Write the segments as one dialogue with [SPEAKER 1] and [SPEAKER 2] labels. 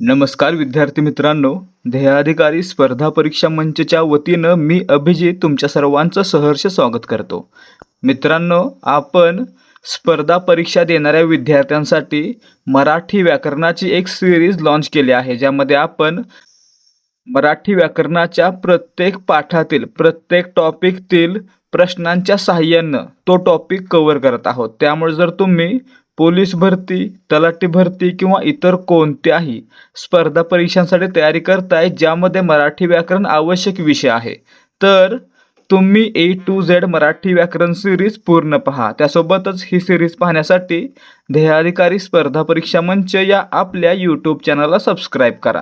[SPEAKER 1] नमस्कार विद्यार्थी मित्रांनो. ध्येयाधिकारी स्पर्धा परीक्षा मंचच्या वतीनं मी अभिजित तुमच्या सर्वांचं सहर्ष स्वागत करतो. मित्रांनो आपण स्पर्धा परीक्षा देणाऱ्या विद्यार्थ्यांसाठी मराठी व्याकरणाची एक सिरीज लॉन्च केली आहे ज्यामध्ये आपण मराठी व्याकरणाच्या प्रत्येक पाठातील प्रत्येक टॉपिकतील प्रश्नांच्या साहाय्यानं तो टॉपिक कवर करत आहोत. त्यामुळे जर तुम्ही पोलीस भरती तलाठी भरती किंवा इतर कोणत्याही स्पर्धा परीक्षांसाठी तयारी करताय ज्यामध्ये मराठी व्याकरण आवश्यक विषय आहे. तर तुम्ही ए टू झेड मराठी व्याकरण सिरीज पूर्ण पहा. त्यासोबतच ही सिरीज पाहण्यासाठी ध्येयाधिकारी स्पर्धा परीक्षा मंच या आपल्या यूट्यूब चॅनलला सबस्क्राईब करा.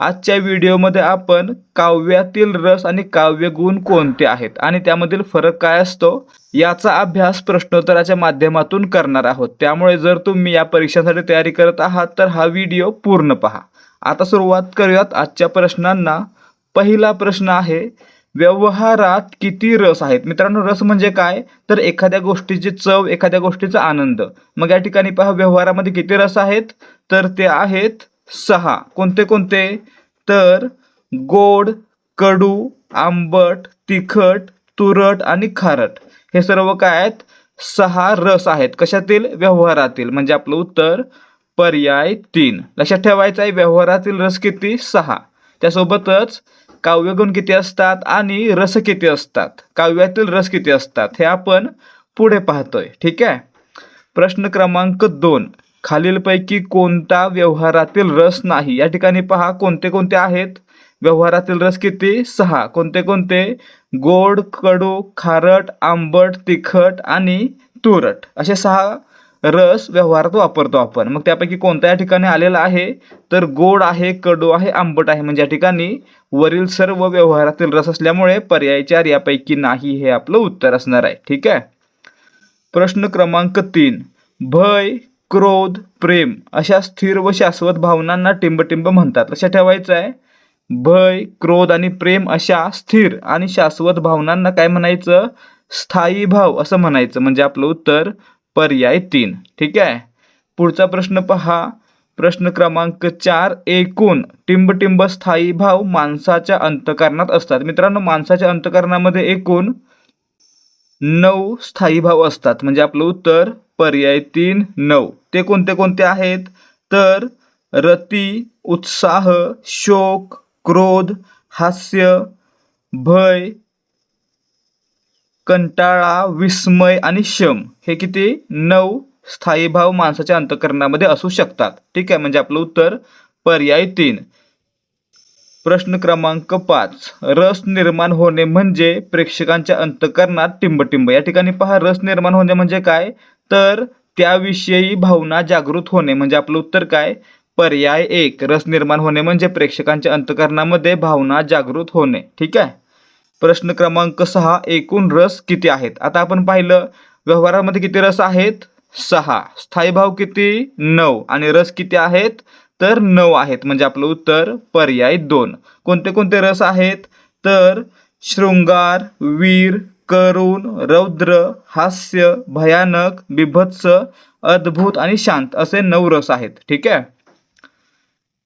[SPEAKER 1] आजच्या व्हिडिओमध्ये आपण काव्यातील रस आणि काव्यगुण कोणते आहेत आणि त्यामधील फरक काय असतो याचा अभ्यास प्रश्नोत्तराच्या माध्यमातून करणार आहोत. त्यामुळे जर तुम्ही या परीक्षांसाठी तयारी करत आहात तर हा व्हिडिओ पूर्ण पहा. आता सुरुवात करूयात आजच्या प्रश्नांना. पहिला प्रश्न आहे व्यवहारात किती रस आहेत? मित्रांनो रस म्हणजे काय? तर एखाद्या गोष्टीची चव एखाद्या गोष्टीचा आनंद. मग या ठिकाणी पहा व्यवहारामध्ये किती रस आहेत? तर ते आहेत सहा. कोणते कोणते? तर गोड कडू आंबट तिखट तुरट आणि खारट हे सर्व काय आहेत? सहा रस आहेत. कशातील? व्यवहारातील. म्हणजे आपलं उत्तर पर्याय तीन. लक्षात ठेवायचं आहे व्यवहारातील रस किती? सहा. त्यासोबतच काव्यगुण किती असतात आणि रस किती असतात? काव्यातील रस किती असतात? हे आपण पुढे पाहतोय. ठीक आहे? प्रश्न क्रमांक दोन. खालीलपैकी कोणता व्यवहारातील रस नाही? या ठिकाणी पहा कोणते कोणते आहेत? व्यवहारातील रस किती? सहा. कोणते कोणते? गोड कडू खारट आंबट तिखट आणि तुरट. असे सहा रस व्यवहारात वापरतो आपण. मग त्यापैकी कोणत्या या ठिकाणी आलेला आहे? तर गोड आहे कडू आहे आंबट आहे. म्हणजे या ठिकाणी वरील सर्व व्यवहारातील रस असल्यामुळे पर्याय चार यापैकी नाही हे आपलं उत्तर असणार आहे. ठीक आहे? प्रश्न क्रमांक तीन. भय क्रोध प्रेम अशा स्थिर व शाश्वत भावनांना टिंबटिंब म्हणतात. लक्षात ठेवायचं आहे भय क्रोध आणि प्रेम अशा स्थिर आणि शाश्वत भावनांना काय म्हणायचं? स्थायी भाव असं म्हणायचं. म्हणजे आपलं उत्तर पर्याय तीन. ठीक आहे? पुढचा प्रश्न पहा. प्रश्न क्रमांक चार एकूण टिंबटिंब स्थायी भाव माणसाच्या अंतकरणात असतात. मित्रांनो माणसाच्या अंतकरणामध्ये एकूण नऊ स्थायी भाव असतात. म्हणजे आपलं उत्तर पर्याय तीन नऊ. ते कोणते कोणते आहेत? तर रती उत्साह शोक क्रोध हास्य भय कंटाळा विस्मय आणि शम. हे किती? नऊ. स्थायी भाव माणसाच्या अंतकरणामध्ये असू शकतात. ठीक आहे म्हणजे आपलं उत्तर पर्याय तीन. प्रश्न क्रमांक पाच. रस निर्माण होणे म्हणजे प्रेक्षकांच्या अंतकरणात टिंबटिंब. या ठिकाणी पहा रस निर्माण होणे म्हणजे काय? तर त्याविषयी भावना जागृत होणे म्हणजे आपलं उत्तर काय? पर्याय एक रस निर्माण होणे म्हणजे प्रेक्षकांच्या अंतकरणामध्ये भावना जागृत होणे. ठीक आहे? प्रश्न क्रमांक सहा एकूण रस किती आहेत? आता आपण पाहिलं व्यवहारामध्ये किती रस आहेत? सहा. स्थायी भाव किती? नऊ. आणि रस किती आहेत? तर नऊ आहेत म्हणजे आपलं उत्तर पर्याय दोन. कोणते कोणते रस आहेत? तर शृंगार वीर करुण रौद्र हास्य भयानक बिभत्स अद्भुत आणि शांत असे नऊ रस आहेत. ठीक आहे?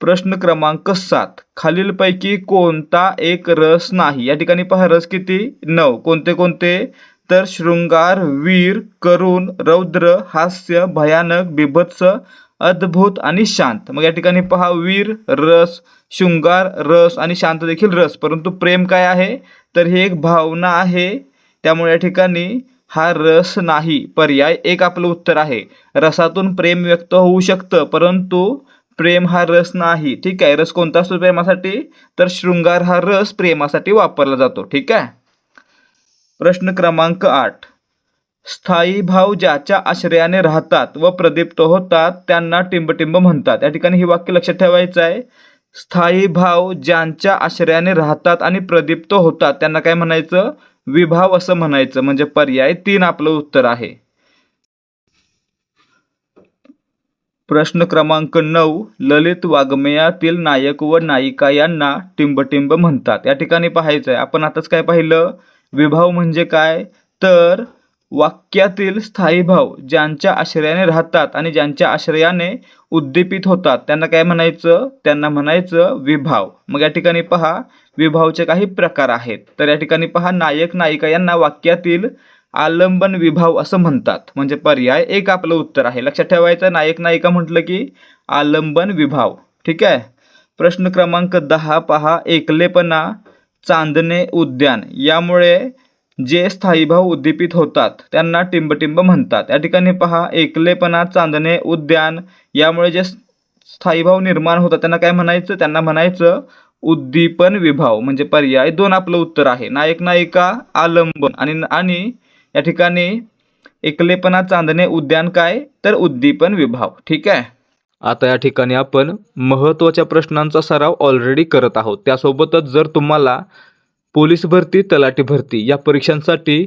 [SPEAKER 1] प्रश्न क्रमांक सात. खालीलपैकी कोणता एक रस नाही? या ठिकाणी पहा रस किती? नऊ. कोणते कोणते? तर शृंगार वीर करुण रौद्र हास्य भयानक बिभत्स अद्भुत आणि शांत. मग या ठिकाणी पहा वीर रस शृंगार रस आणि शांत देखील रस. परंतु प्रेम काय आहे? तर ही एक भावना आहे. त्यामुळे या ठिकाणी हा रस नाही पर्याय एक आपलं उत्तर आहे. रसातून प्रेम व्यक्त होऊ शकतं परंतु प्रेम हा रस नाही. ठीक आहे रस कोणता असतो प्रेमासाठी? तर शृंगार हा रस प्रेमासाठी वापरला जातो. ठीक आहे? प्रश्न क्रमांक आठ. स्थायी भाव ज्याच्या आश्रयाने राहतात व प्रदीप्त होतात त्यांना टिंबटिंब म्हणतात. या ठिकाणी हे वाक्य लक्षात ठेवायचं आहे. स्थायी भाव ज्यांच्या आश्रयाने राहतात आणि प्रदीप्त होतात त्यांना काय म्हणायचं? विभाव असं म्हणायचं म्हणजे पर्याय तीन आपलं उत्तर आहे. प्रश्न क्रमांक नऊ ललित वाङ्मयातील नायक व नायिका यांना टिंबटिंब म्हणतात. या ठिकाणी पाहायचं आहे आपण आताच काय पाहिलं? विभाव म्हणजे काय? तर वाक्यातील स्थायी भाव ज्यांच्या आश्रयाने राहतात आणि ज्यांच्या आश्रयाने उद्दीपित होतात त्यांना काय म्हणायचं? त्यांना म्हणायचं विभाव. मग या ठिकाणी पहा विभावचे काही प्रकार आहेत. तर या ठिकाणी पहा नायक नायिका यांना वाक्यातील आलंबन विभाव असं म्हणतात. म्हणजे पर्याय एक आपलं उत्तर आहे. लक्षात ठेवायचं नायक नायिका म्हटलं की आलंबन विभाव. ठीक आहे? प्रश्न क्रमांक दहा पहा एकलेपणा चांदणे उद्यान. यामुळे जे स्थायीभाव उद्दीपित होतात त्यांना टिंबटिंब म्हणतात. या ठिकाणी पहा एकलेपणा चांदणे उद्यान यामुळे जे स्थायीभाव निर्माण होतात त्यांना काय म्हणायचं? त्यांना म्हणायचं उद्दीपन विभाव म्हणजे पर्याय दोन आपलं उत्तर आहे. नायक नायिका आलंबन आणि आणि या ठिकाणी एकलेपणा चांदणे उद्यान काय? तर उद्दीपन विभाव. ठीक आहे? आता या ठिकाणी आपण महत्त्वाच्या प्रश्नांचा सराव ऑलरेडी करत आहोत. त्यासोबतच जर तुम्हाला पोलीस भरती तलाठी भरती या परीक्षांसाठी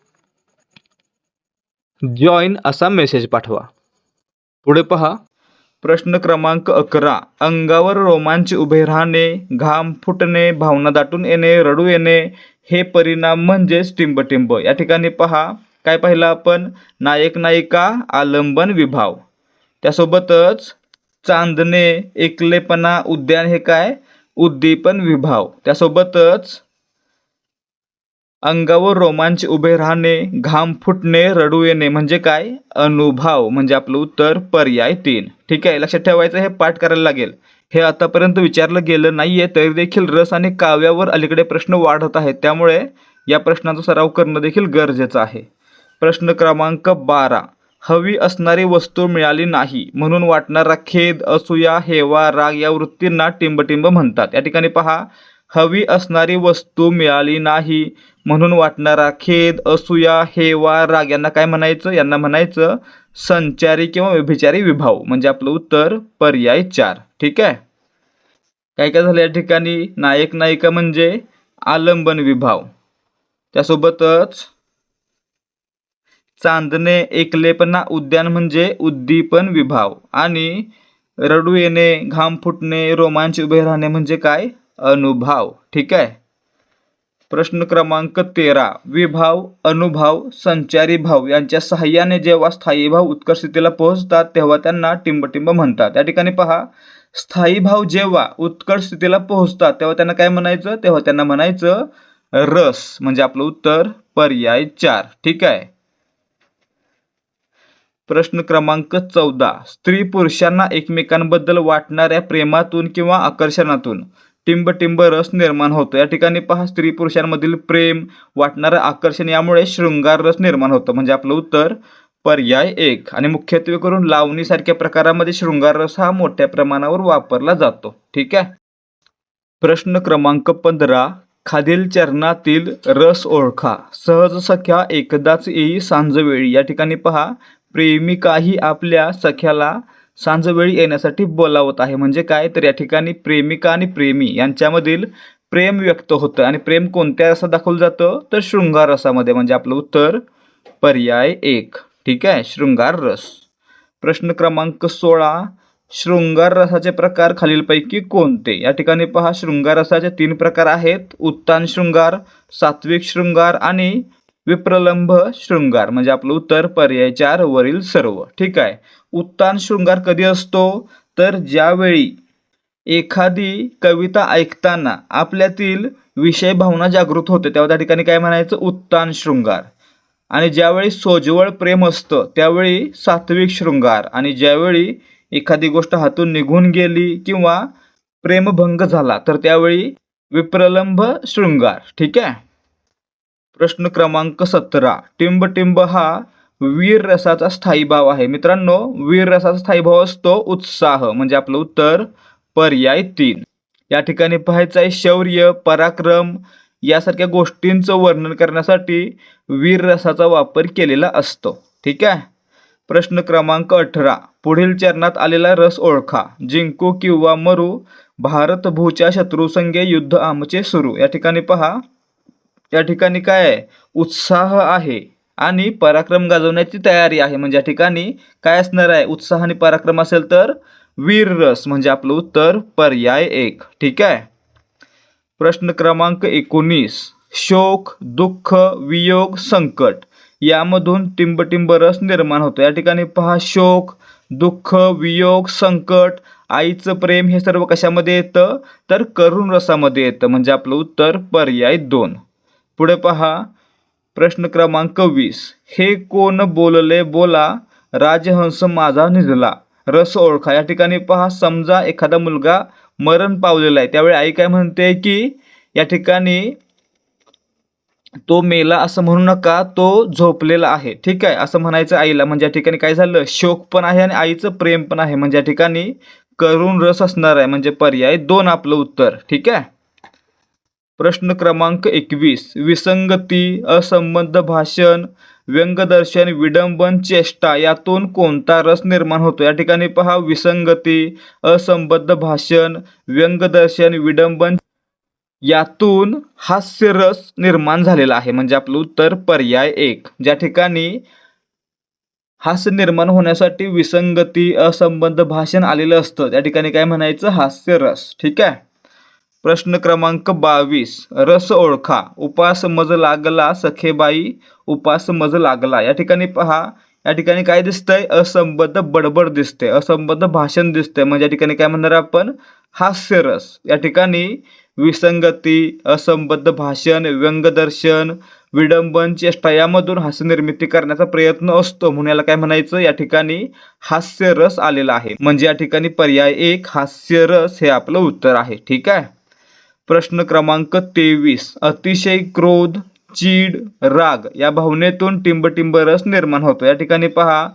[SPEAKER 1] जॉईन असा मेसेज पाठवा. पुढे पहा. प्रश्न क्रमांक अकरा. अंगावर रोमांच उभे राहणे घाम फुटणे भावना दाटून येणे रडू येणे हे परिणाम म्हणजेच टिंबटिंब. या ठिकाणी पहा. काय पाहिलं आपण? नायक नायिका आलंबन विभाव. त्यासोबतच चांदणे एकलेपणा उद्यान हे काय? उद्दीपन विभाव. त्यासोबतच अंगावर रोमांच उभे राहणे घाम फुटणे रडू येणे म्हणजे काय? अनुभव म्हणजे आपलं उत्तर पर्याय तीन. ठीक आहे लक्षात ठेवायचं हे पाठ करायला लागेल. हे आतापर्यंत विचारलं गेलं नाहीये तरी देखील रस आणि काव्यावर अलीकडे प्रश्न वाढत आहेत. त्यामुळे या प्रश्नाचा सराव करणं देखील गरजेचं आहे. प्रश्न क्रमांक बारा. हवी असणारी वस्तू मिळाली नाही म्हणून वाटणारा खेद असूया हेवा राग या वृत्तींना टिंबटिंब म्हणतात. या ठिकाणी पहा हवी असणारी वस्तू मिळाली नाही. म्हणून वाटणारा खेद असूया हेवा राग यांना काय म्हणायचं? यांना म्हणायचं संचारी किंवा व्यभिचारी विभाव. म्हणजे आपलं उत्तर पर्याय चार. ठीक आहे? काय काय झालं या ठिकाणी? नायक नायिका म्हणजे आलंबन विभाव. त्यासोबतच चांदणे एकलेपणा उद्यान म्हणजे उद्दीपन विभाव. आणि रडू येणे घाम फुटणे रोमांच उभे राहणे म्हणजे काय? अनुभव ठीक आहे? प्रश्न क्रमांक तेरा विभाव अनुभाव संचारी भाव यांच्या सहाय्याने जेव्हा स्थायी भाव उत्कर्षतेला पोहोचतात तेव्हा त्यांना टिंबटिंब म्हणतात. या ठिकाणी पहा स्थायी भाव जेव्हा उत्कर्ष स्थितीला पोहोचतात तेव्हा त्यांना काय म्हणायचं? तेव्हा त्यांना म्हणायचं रस म्हणजे आपलं उत्तर पर्याय चार ठीक आहे? प्रश्न क्रमांक चौदा स्त्री पुरुषांना एकमेकांबद्दल वाटणाऱ्या प्रेमातून किंवा आकर्षणातून. टिंबटिंब रस निर्माण होतो. या ठिकाणी पहा स्त्री पुरुषांमधील प्रेम वाटणारं आकर्षण यामुळे शृंगार रस निर्माण होतं. म्हणजे आपलं उत्तर पर्याय एक. आणि मुख्यत्वे करून लावणीसारख्या प्रकारामध्ये शृंगार रस हा मोठ्या प्रमाणावर वापरला जातो. ठीक आहे? प्रश्न क्रमांक पंधरा. खालील चरणातील रस ओळखा. सहज सख्या एकदाच येई सांजवेळी. या ठिकाणी पहा प्रेमिकाही आपल्या सख्याला सांजवेळी येण्यासाठी बोलावत आहे. म्हणजे काय? तर या ठिकाणी प्रेमिका आणि प्रेमी यांच्यामधील प्रेम व्यक्त होतं. आणि प्रेम कोणत्या रसात दाखवलं जातं? तर शृंगार रसामध्ये. म्हणजे आपलं उत्तर पर्याय एक. ठीक आहे? शृंगार रस. प्रश्न क्रमांक सोळा. शृंगार रसाचे प्रकार खालीलपैकी कोणते? या ठिकाणी पहा. शृंगार रसाचे तीन प्रकार आहेत. उत्तान शृंगार सात्विक शृंगार आणि विप्रलंभ शृंगार म्हणजे आपलं उत्तर पर्याय चार वरील सर्व. ठीक आहे? उत्तान शृंगार कधी असतो? तर ज्यावेळी एखादी कविता ऐकताना आपल्यातील विषय भावना जागृत होते तेव्हा त्या ठिकाणी काय म्हणायचं? उत्तान शृंगार. आणि ज्यावेळी सोज्वळ प्रेम असतं त्यावेळी सात्विक शृंगार. आणि ज्यावेळी एखादी गोष्ट हातून निघून गेली किंवा प्रेमभंग झाला तर त्यावेळी विप्रलंभ शृंगार. ठीक आहे? प्रश्न क्रमांक सतरा. टिंब टिंब हा वीर रसाचा स्थायी भाव आहे. मित्रांनो वीर रसाचा स्थायी भाव असतो उत्साह म्हणजे आपलं उत्तर पर्याय तीन. या ठिकाणी पाहायचं आहे शौर्य पराक्रम यासारख्या गोष्टींचं वर्णन करण्यासाठी वीर रसाचा वापर केलेला असतो. ठीक आहे? प्रश्न क्रमांक अठरा. पुढील चरणात आलेला रस ओळखा. जिंकू किंवा मरू भारत भूच्या शत्रुसंगे युद्ध आमचे सुरू. या ठिकाणी पहा. या ठिकाणी काय आहे? उत्साह आहे आणि पराक्रम गाजवण्याची तयारी आहे. म्हणजे या ठिकाणी काय असणार आहे? उत्साह आणि पराक्रम असेल तर वीर रस म्हणजे आपलं उत्तर पर्याय एक. ठीक आहे? प्रश्न क्रमांक एकोणीस. शोक दुःख वियोग संकट यामधून टिंबटिंब रस निर्माण होतो. या ठिकाणी पहा शोक दुःख वियोग संकट आईचं प्रेम हे सर्व कशामध्ये येतं? तर करुण रसामध्ये येतं. म्हणजे आपलं उत्तर पर्याय दोन. पुढे पहा. प्रश्न क्रमांक वीस. हे कोण बोलले? बोला. राजहंस माझा निजला रस ओळखा. या ठिकाणी पहा. समजा एखादा मुलगा मरण पावलेला आहे. त्यावेळी आई काय म्हणते की या ठिकाणी तो मेला असं म्हणू नका. तो झोपलेला आहे. ठीक आहे. असं म्हणायचं आईला. म्हणजे या ठिकाणी काय झालं? शोक पण आहे आणि आईचं प्रेम पण आहे. म्हणजे या ठिकाणी करुण रस असणार आहे. म्हणजे पर्याय दोन आपलं उत्तर. ठीक आहे? प्रश्न क्रमांक एकवीस. विसंगती असंबद्ध भाषण व्यंगदर्शन विडंबन चेष्टा यातून कोणता रस निर्माण होतो? या ठिकाणी पहा. विसंगती असंबद्ध भाषण व्यंगदर्शन विडंबन यातून हास्यरस निर्माण झालेला आहे. म्हणजे आपलं उत्तर पर्याय एक. ज्या ठिकाणी हास्य निर्माण होण्यासाठी विसंगती असंबद्ध भाषण आलेलं असतं त्या ठिकाणी काय म्हणायचं? हास्यरस ठीक आहे? प्रश्न क्रमांक बावीस. रस ओळखा. उपास मज लागला सखेबाई. उपास मज लागला. या ठिकाणी पहा. या ठिकाणी काय दिसतंय? असंबद्ध बडबड दिसते. असंबद्ध भाषण दिसतंय म्हणजे या ठिकाणी काय म्हणणार आपण? हास्यरस या ठिकाणी विसंगती असंबद्ध भाषण व्यंगदर्शन विडंबन चेष्टा यामधून हास्यनिर्मिती करण्याचा प्रयत्न असतो. म्हणून याला काय म्हणायचं? या ठिकाणी हास्यरस आलेला आहे. म्हणजे या ठिकाणी पर्याय एक हास्यरस हे आपलं उत्तर आहे. ठीक आहे? प्रश्न क्रमांक तेवीस. अतिशय क्रोध चीड राग या भावनेतून टिंबटिंब रस निर्माण होतो. या ठिकाणी पहा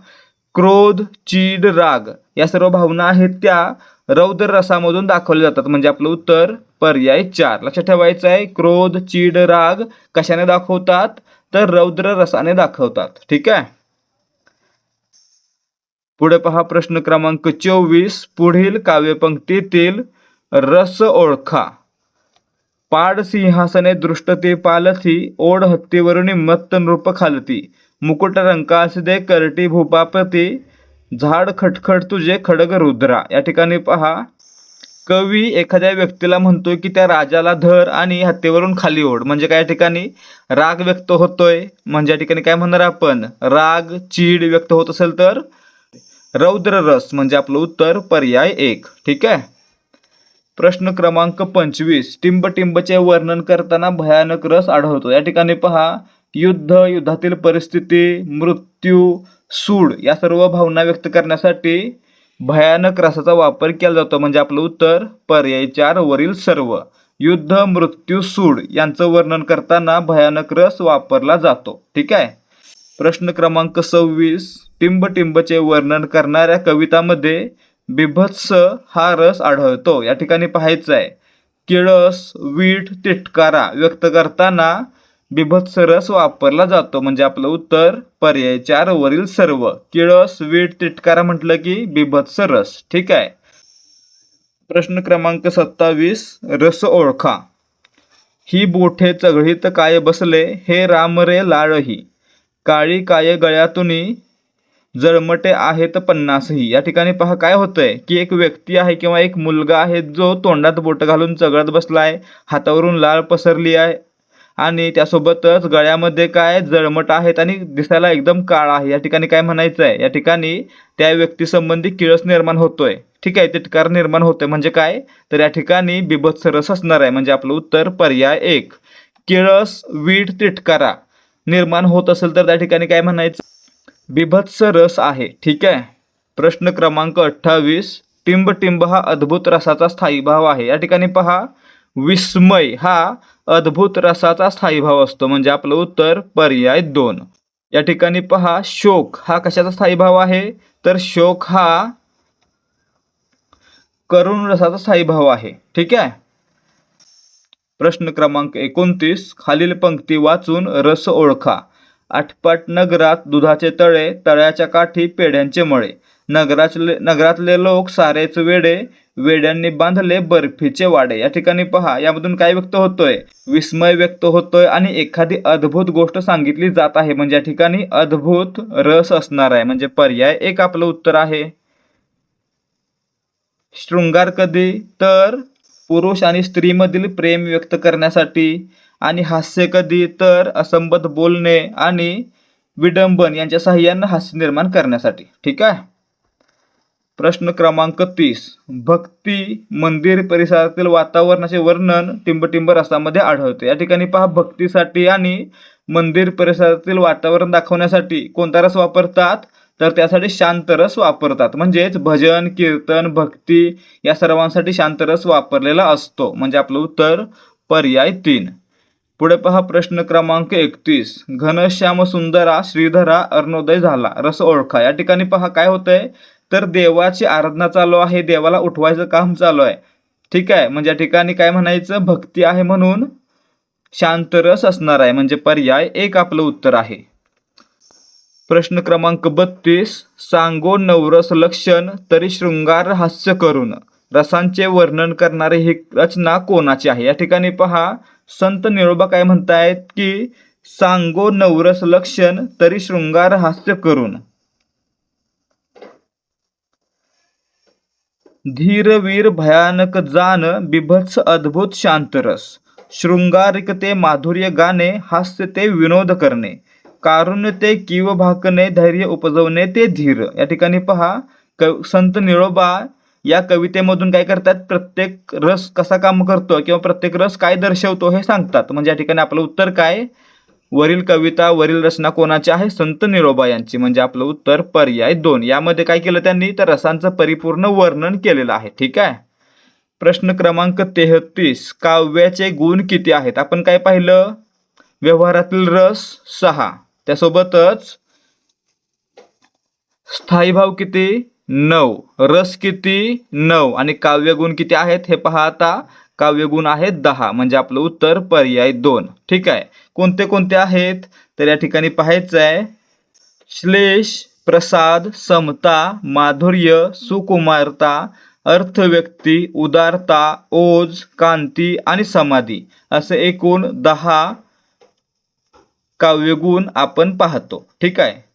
[SPEAKER 1] क्रोध चीड राग या सर्व भावना आहेत त्या रौद्र रसामधून दाखवल्या जातात. म्हणजे आपलं उत्तर पर्याय चार. लक्षात ठेवायचं आहे क्रोध चीड राग कशाने दाखवतात? तर रौद्र रसाने दाखवतात. ठीक आहे? पुढे पहा प्रश्न क्रमांक चोवीस. पुढील काव्यपंक्तीतील रस ओळखा. पाड सिंहासने दृष्टते पालथी ओढ हत्तीवरून मत्त नृप खालती. मुकुट रंकास दे करटी भूपापती झाड खटखट तुझे खडग रुद्रा. या ठिकाणी पहा कवी एखाद्या व्यक्तीला म्हणतोय की त्या राजाला धर आणि हत्तीवरून खाली ओढ. म्हणजे काय या ठिकाणी? राग व्यक्त होतोय. म्हणजे या ठिकाणी काय म्हणणार आपण? राग चीड व्यक्त होत असेल तर रौद्र रस. म्हणजे आपलं उत्तर पर्याय एक. ठीक आहे? प्रश्न क्रमांक पंचवीस. टिंबटिंबचे वर्णन करताना भयानक रस आढळतो. या ठिकाणी पहा युद्ध युद्धातील परिस्थिती मृत्यू सूड या सर्व भावना व्यक्त करण्यासाठी भयानक रसाचा वापर केला जातो. म्हणजे आपलं उत्तर पर्याय चार वरील सर्व. युद्ध मृत्यू सूड यांचं वर्णन करताना भयानक रस वापरला जातो. ठीक आहे? प्रश्न क्रमांक सव्वीस. टिंबटिंबचे वर्णन करणाऱ्या कवितामध्ये बिभत्स हा रस आढळतो. या ठिकाणी पाहायचं आहे किळस वीट तिटकारा व्यक्त करताना बिभत्स रस वापरला जातो. म्हणजे आपलं उत्तर पर्याय चार वरील सर्व. किळस वीट तिटकारा म्हटलं की बिभत्स रस. ठीक आहे? प्रश्न क्रमांक सत्तावीस रस ओळखा. ही बोठे चघळीत काय बसले हे राम रे लाळही. काळी काय गळ्यातून जळमटे आहेत पन्नासही या ठिकाणी पहा काय होतंय? की एक व्यक्ती आहे किंवा एक मुलगा आहे जो तोंडात बोट घालून जगळत बसला आहे हातावरून लाळ पसरली आहे आणि त्यासोबतच गळ्यामध्ये काय जळमट आहेत आणि दिसायला एकदम काळा आहे. या ठिकाणी काय म्हणायचं आहे या ठिकाणी त्या व्यक्तीसंबंधी किळस निर्माण होतोय. ठीक आहे तिटकार निर्माण होतोय. म्हणजे काय? तर या ठिकाणी बिभत्स रस असणार आहे. म्हणजे आपलं उत्तर पर्याय एक. किळस वीट तिटकारा निर्माण होत असेल तर त्या ठिकाणी काय म्हणायचं? बिभत्स रस आहे ठीक आहे? प्रश्न क्रमांक अठ्ठावीस टिंब टिंब हा अद्भुत रसाचा स्थायी भाव आहे. या ठिकाणी पहा विस्मय हा अद्भुत रसाचा स्थायी भाव असतो. म्हणजे आपलं उत्तर पर्याय दोन. या ठिकाणी पहा शोक हा कशाचा स्थायी भाव आहे? तर शोक हा करुण रसाचा स्थायी भाव आहे ठीक आहे? प्रश्न क्रमांक एकोणतीस खालील पंक्ती वाचून रस ओळखा. आठपाट नगरात दुधाचे तळे तळ्याच्या काठी पेढ्यांचे मळे. नगरातले नगरातले लोक सारेच वेडे वेड्यांनी बांधले बर्फीचे वाडे. या ठिकाणी पहा यामधून काय व्यक्त होतोय? विस्मय व्यक्त होतोय आणि एखादी अद्भुत गोष्ट सांगितली जात आहे. म्हणजे या ठिकाणी अद्भुत रस असणार आहे. म्हणजे पर्याय एक आपलं उत्तर आहे. शृंगार कधी? तर पुरुष आणि स्त्रीमधील प्रेम व्यक्त करण्यासाठी. आणि हास्य कधी तर असंबद्ध बोलणे आणि विडंबन यांच्या सहाय्यानं हास्य निर्माण करण्यासाठी. ठीक आहे? प्रश्न क्रमांक तीस. भक्ती मंदिर परिसरातील वातावरणाचे वर्णन टिंबटिंब रसामध्ये आढळते. या ठिकाणी पहा भक्तीसाठी आणि मंदिर परिसरातील वातावरण दाखवण्यासाठी कोणता रस वापरतात? तर त्यासाठी शांत रस वापरतात. म्हणजेच भजन कीर्तन भक्ती या सर्वांसाठी शांत रस वापरलेला असतो. म्हणजे आपलं उत्तर पर्याय तीन. पुढे पहा प्रश्न क्रमांक एकतीस. घनश्याम सुंदरा श्रीधरा अर्णोदय झाला. रस ओळखा. या ठिकाणी पहा काय होतंय? तर देवाची आराधना चालू आहे. देवाला उठवायचं काम चालू आहे. ठीक आहे? म्हणजे या ठिकाणी काय म्हणायचं? भक्ती आहे म्हणून शांत रस असणार आहे. म्हणजे पर्याय एक आपलं उत्तर आहे. प्रश्न क्रमांक बत्तीस. सांगो नवरस लक्षण तरी शृंगार हास्य करून. रसांचे वर्णन करणारे ही रचना कोणाची आहे? या ठिकाणी पहा. संत निळोबा काय म्हणतायत की सांगो नवरस लक्षण तरी शृंगार हास्य करून. धीरवीर भयानक जान बिभत्स अद्भुत शांतरस शृंगारिक ते माधुर्य गाणे हास्य ते विनोद करणे. कारुण्य ते किव भाकणे धैर्य उपजवणे ते धीर. या ठिकाणी पहा. क संत निळोबा या कवितेमधून काय करतात प्रत्येक रस कसा काम करतो किंवा प्रत्येक रस काय दर्शवतो हे सांगतात. म्हणजे या ठिकाणी आपलं उत्तर काय? वरील कविता वरील रचना कोणाची आहे? संत निरोबा यांची. म्हणजे आपलं उत्तर पर्याय दोन. यामध्ये काय केलं त्यांनी? तर रसांचं परिपूर्ण वर्णन केलेलं आहे. ठीक आहे? प्रश्न क्रमांक तेहतीस. काव्याचे गुण किती आहेत? आपण काय पाहिलं? व्यवहारातील रस सहा. त्यासोबतच स्थायी भाव किती? नऊ. रस किती? नऊ. आणि काव्यगुण किती आहेत? हे पहा आता. काव्यगुण आहेत दहा. म्हणजे आपलं उत्तर पर्याय दोन. ठीक आहे? कोणते कोणते आहेत? तर या ठिकाणी पाहायचं आहे. श्लेष प्रसाद समता माधुर्य सुकुमारता अर्थव्यक्ती उदारता ओज कांती आणि समाधी. असे एकूण दहा काव्यगुण आपण पाहतो. ठीक आहे?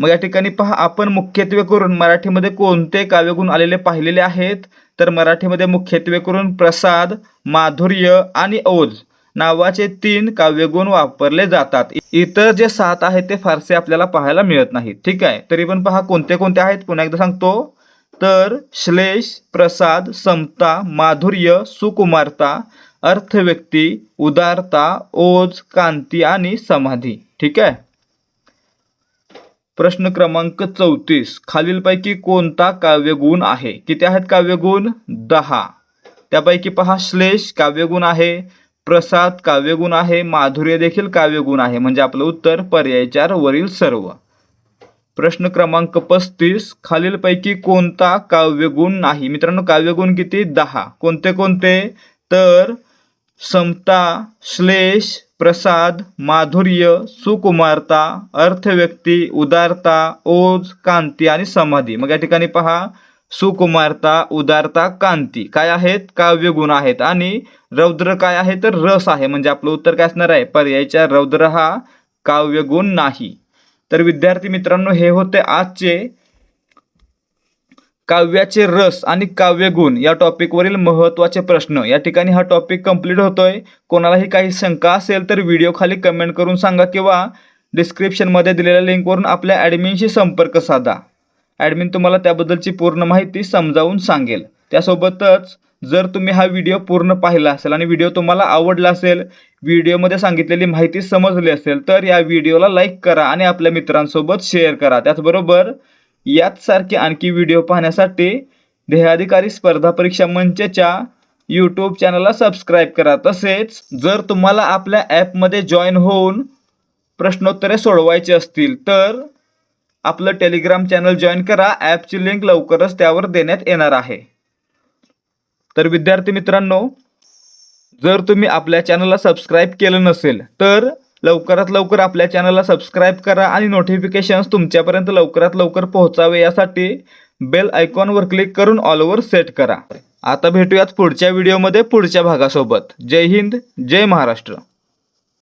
[SPEAKER 1] मग या ठिकाणी पहा आपण मुख्यत्वे करून मराठीमध्ये कोणते काव्यगुण आलेले पाहिलेले आहेत? तर मराठीमध्ये मुख्यत्वे करून प्रसाद माधुर्य आणि ओज नावाचे तीन काव्यगुण वापरले जातात. इतर जे सात आहेत ते फारसे आपल्याला पाहायला मिळत नाहीत. ठीक आहे? तरी पण पहा कोणते कोणते आहेत? पुन्हा एकदा सांगतो. तर श्लेष प्रसाद समता माधुर्य सुकुमारता अर्थव्यक्ती उदारता ओज कांती आणि समाधी. ठीक आहे? प्रश्न क्रमांक चौतीस. खालीलपैकी कोणता काव्यगुण आहे? किती आहेत काव्यगुण? दहा. त्यापैकी पहा श्लेष काव्यगुण आहे प्रसाद काव्यगुण आहे माधुर्य देखील काव्यगुण आहे. म्हणजे आपलं उत्तर पर्याय चार वरील सर्व. प्रश्न क्रमांक पस्तीस. खालीलपैकी कोणता काव्यगुण नाही? मित्रांनो काव्यगुण किती? दहा. कोणते कोणते? तर समता श्लेष प्रसाद माधुर्य सुकुमारता अर्थव्यक्ती उदारता ओज कांती आणि समाधी. मग या ठिकाणी पहा सुकुमारता उदारता कांती. काय आहेत? काव्यगुण आहेत. आणि रौद्र काय आहे? तर रस आहे. म्हणजे आपलं उत्तर काय असणार आहे? पर्यायच्या रौद्र हा काव्यगुण नाही. तर विद्यार्थी मित्रांनो हे होते आजचे काव्याचे रस आणि काव्यगुण या टॉपिकवरील महत्त्वाचे प्रश्न. या ठिकाणी हा टॉपिक कंप्लीट होतोय. कोणालाही काही शंका असेल तर व्हिडिओ खाली कमेंट करून सांगा किंवा डिस्क्रिप्शनमध्ये दिलेल्या लिंकवरून आपल्या ॲडमिनशी संपर्क साधा. ॲडमिन तुम्हाला त्याबद्दलची पूर्ण माहिती समजावून सांगेल. त्यासोबतच जर तुम्ही हा व्हिडिओ पूर्ण पाहिला असेल आणि व्हिडिओ तुम्हाला आवडला असेल व्हिडिओमध्ये सांगितलेली माहिती समजली असेल तर या व्हिडिओला लाईक करा आणि आपल्या मित्रांसोबत शेअर करा. त्याचबरोबर याच सारखे आणखी व्हिडिओ पाहण्यासाठी देहाधिकारी स्पर्धा परीक्षा मंचच्या यूट्यूब चॅनलला सबस्क्राईब करा. तसेच जर तुम्हाला आपल्या ॲपमध्ये जॉईन होऊन प्रश्नोत्तरे सोडवायची असतील तर आपलं टेलिग्राम चॅनल जॉईन करा. ॲपची लिंक लवकरच त्यावर देण्यात येणार आहे. तर विद्यार्थी मित्रांनो जर तुम्ही आपल्या चॅनलला सबस्क्राईब केलं नसेल तर लवकरात लवकर आपल्या चॅनलला सबस्क्राईब करा आणि नोटिफिकेशन्स तुमच्यापर्यंत लवकरात लवकर पोहोचावे यासाठी बेल आयकॉनवर क्लिक करून ऑलवर सेट करा. आता भेटूयात पुढच्या व्हिडिओमध्ये पुढच्या भागासोबत. जय हिंद जय महाराष्ट्र.